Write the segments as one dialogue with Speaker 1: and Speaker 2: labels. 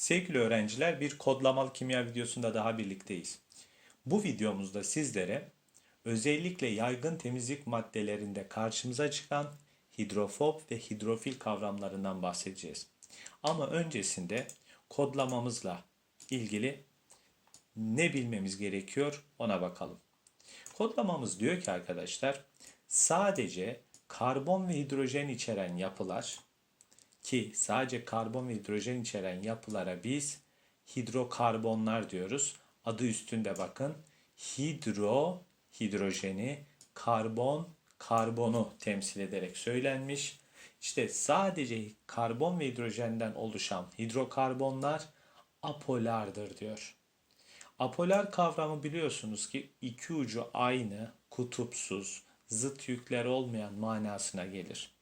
Speaker 1: Sevgili öğrenciler bir kodlamalı kimya videosunda daha birlikteyiz. Bu videomuzda sizlere özellikle yaygın temizlik maddelerinde karşımıza çıkan hidrofob ve hidrofil kavramlarından bahsedeceğiz. Ama öncesinde kodlamamızla ilgili ne bilmemiz gerekiyor ona bakalım. Kodlamamız diyor ki arkadaşlar sadece karbon ve hidrojen içeren yapılar ki sadece karbon ve hidrojen içeren yapılara biz hidrokarbonlar diyoruz. Adı üstünde bakın. Hidro, hidrojeni, karbon, karbonu temsil ederek söylenmiş. İşte sadece karbon ve hidrojenden oluşan hidrokarbonlar apolardır diyor. Apolar kavramı biliyorsunuz ki iki ucu aynı, kutupsuz, zıt yükler olmayan manasına gelir.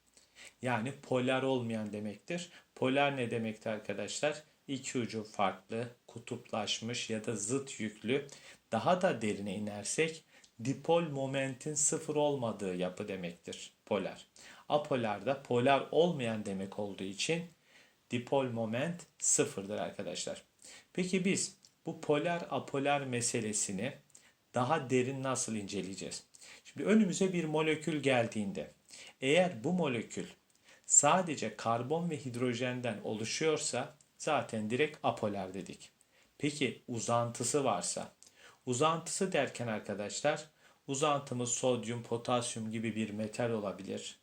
Speaker 1: Yani polar olmayan demektir. Polar ne demekti arkadaşlar? İki ucu farklı, kutuplaşmış ya da zıt yüklü. Daha da derine inersek dipol momentin sıfır olmadığı yapı demektir polar. Apolar da polar olmayan demek olduğu için dipol moment sıfırdır arkadaşlar. Peki biz bu polar apolar meselesini daha derin nasıl inceleyeceğiz? Şimdi önümüze bir molekül geldiğinde eğer bu molekül sadece karbon ve hidrojenden oluşuyorsa zaten direkt apolar dedik. Peki uzantısı varsa? Uzantısı derken arkadaşlar uzantımız sodyum, potasyum gibi bir metal olabilir.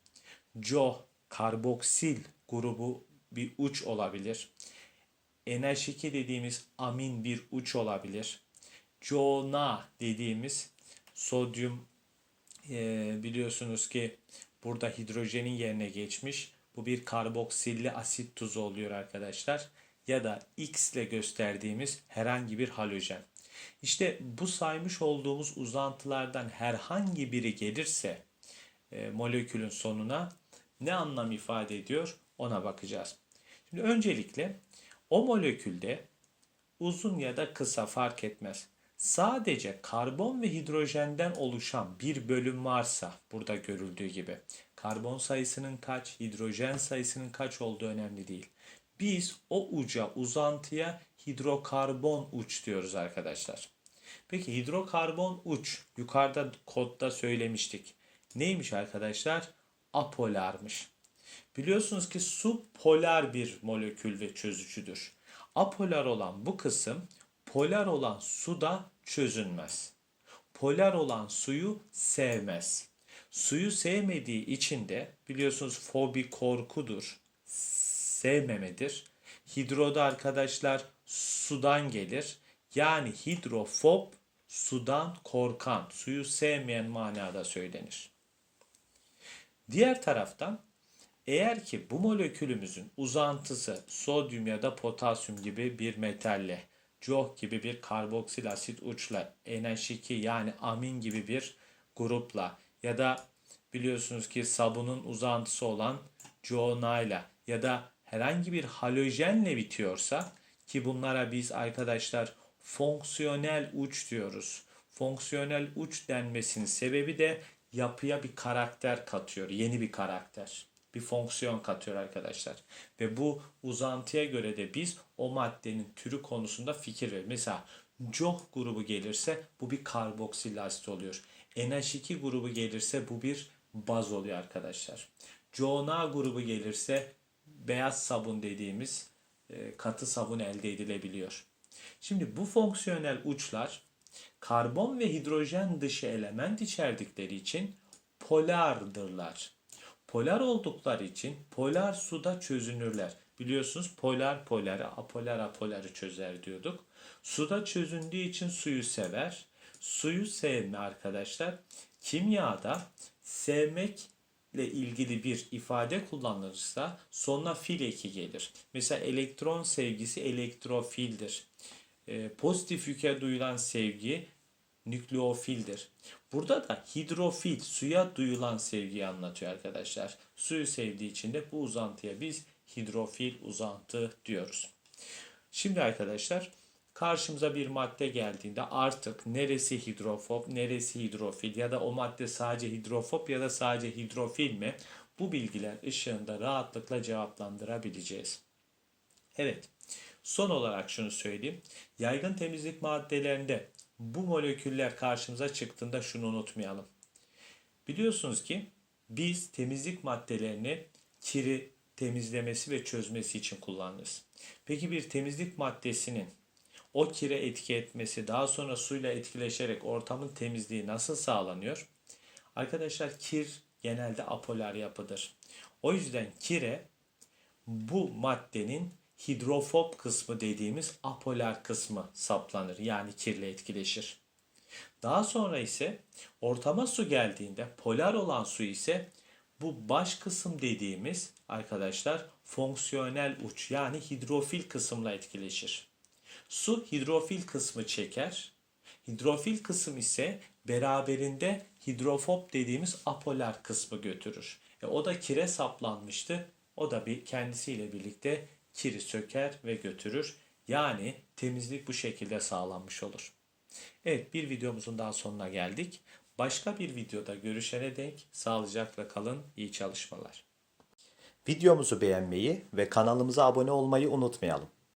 Speaker 1: CO, karboksil grubu bir uç olabilir. NH2 dediğimiz amin bir uç olabilir. CoNa dediğimiz sodyum e, biliyorsunuz ki burada hidrojenin yerine geçmiş. Bu bir karboksilli asit tuzu oluyor arkadaşlar. Ya da X ile gösterdiğimiz herhangi bir halojen. İşte bu saymış olduğumuz uzantılardan herhangi biri gelirse e, molekülün sonuna ne anlam ifade ediyor ona bakacağız. Şimdi öncelikle o molekülde uzun ya da kısa fark etmez. Sadece karbon ve hidrojenden oluşan bir bölüm varsa burada görüldüğü gibi karbon sayısının kaç, hidrojen sayısının kaç olduğu önemli değil. Biz o uca, uzantıya hidrokarbon uç diyoruz arkadaşlar. Peki hidrokarbon uç yukarıda kodda söylemiştik. Neymiş arkadaşlar? Apolarmış. Biliyorsunuz ki su polar bir molekül ve çözücüdür. Apolar olan bu kısım polar olan suda çözünmez. Polar olan suyu sevmez. Suyu sevmediği için de biliyorsunuz fobi korkudur. Sevmemedir. Hidroda arkadaşlar sudan gelir. Yani hidrofob sudan korkan, suyu sevmeyen manada söylenir. Diğer taraftan eğer ki bu molekülümüzün uzantısı sodyum ya da potasyum gibi bir metalle, COH gibi bir karboksil asit uçla, NH2 yani amin gibi bir grupla ya da biliyorsunuz ki sabunun uzantısı olan CONA ya da herhangi bir halojenle bitiyorsa ki bunlara biz arkadaşlar fonksiyonel uç diyoruz. Fonksiyonel uç denmesinin sebebi de yapıya bir karakter katıyor. Yeni bir karakter. Bir fonksiyon katıyor arkadaşlar. Ve bu uzantıya göre de biz o maddenin türü konusunda fikir veriyoruz. Mesela COH grubu gelirse bu bir karboksil asit oluyor. NH2 grubu gelirse bu bir baz oluyor arkadaşlar. CONA grubu gelirse beyaz sabun dediğimiz e, katı sabun elde edilebiliyor. Şimdi bu fonksiyonel uçlar karbon ve hidrojen dışı element içerdikleri için polardırlar. Polar oldukları için polar suda çözünürler. Biliyorsunuz polar poları, apolar apoları çözer diyorduk. Suda çözündüğü için suyu sever. Suyu sevme arkadaşlar kimyada sevmekle ilgili bir ifade kullanılırsa sonuna fil eki gelir. Mesela elektron sevgisi elektrofildir. Ee, pozitif yüke duyulan sevgi nükleofildir. Burada da hidrofil suya duyulan sevgiyi anlatıyor arkadaşlar. Suyu sevdiği için de bu uzantıya biz hidrofil uzantı diyoruz. Şimdi arkadaşlar karşımıza bir madde geldiğinde artık neresi hidrofob, neresi hidrofil ya da o madde sadece hidrofob ya da sadece hidrofil mi? Bu bilgiler ışığında rahatlıkla cevaplandırabileceğiz. Evet. Son olarak şunu söyleyeyim. Yaygın temizlik maddelerinde bu moleküller karşımıza çıktığında şunu unutmayalım. Biliyorsunuz ki biz temizlik maddelerini kiri temizlemesi ve çözmesi için kullanırız. Peki bir temizlik maddesinin o kire etki etmesi daha sonra suyla etkileşerek ortamın temizliği nasıl sağlanıyor? Arkadaşlar kir genelde apolar yapıdır. O yüzden kire bu maddenin hidrofob kısmı dediğimiz apolar kısmı saplanır. Yani kirle etkileşir. Daha sonra ise ortama su geldiğinde polar olan su ise bu baş kısım dediğimiz arkadaşlar fonksiyonel uç yani hidrofil kısımla etkileşir. Su hidrofil kısmı çeker. Hidrofil kısım ise beraberinde hidrofob dediğimiz apolar kısmı götürür. E, o da kire saplanmıştı. O da bir kendisiyle birlikte kiri söker ve götürür. Yani temizlik bu şekilde sağlanmış olur. Evet bir videomuzun daha sonuna geldik. Başka bir videoda görüşene dek sağlıcakla kalın. İyi çalışmalar.
Speaker 2: Videomuzu beğenmeyi ve kanalımıza abone olmayı unutmayalım.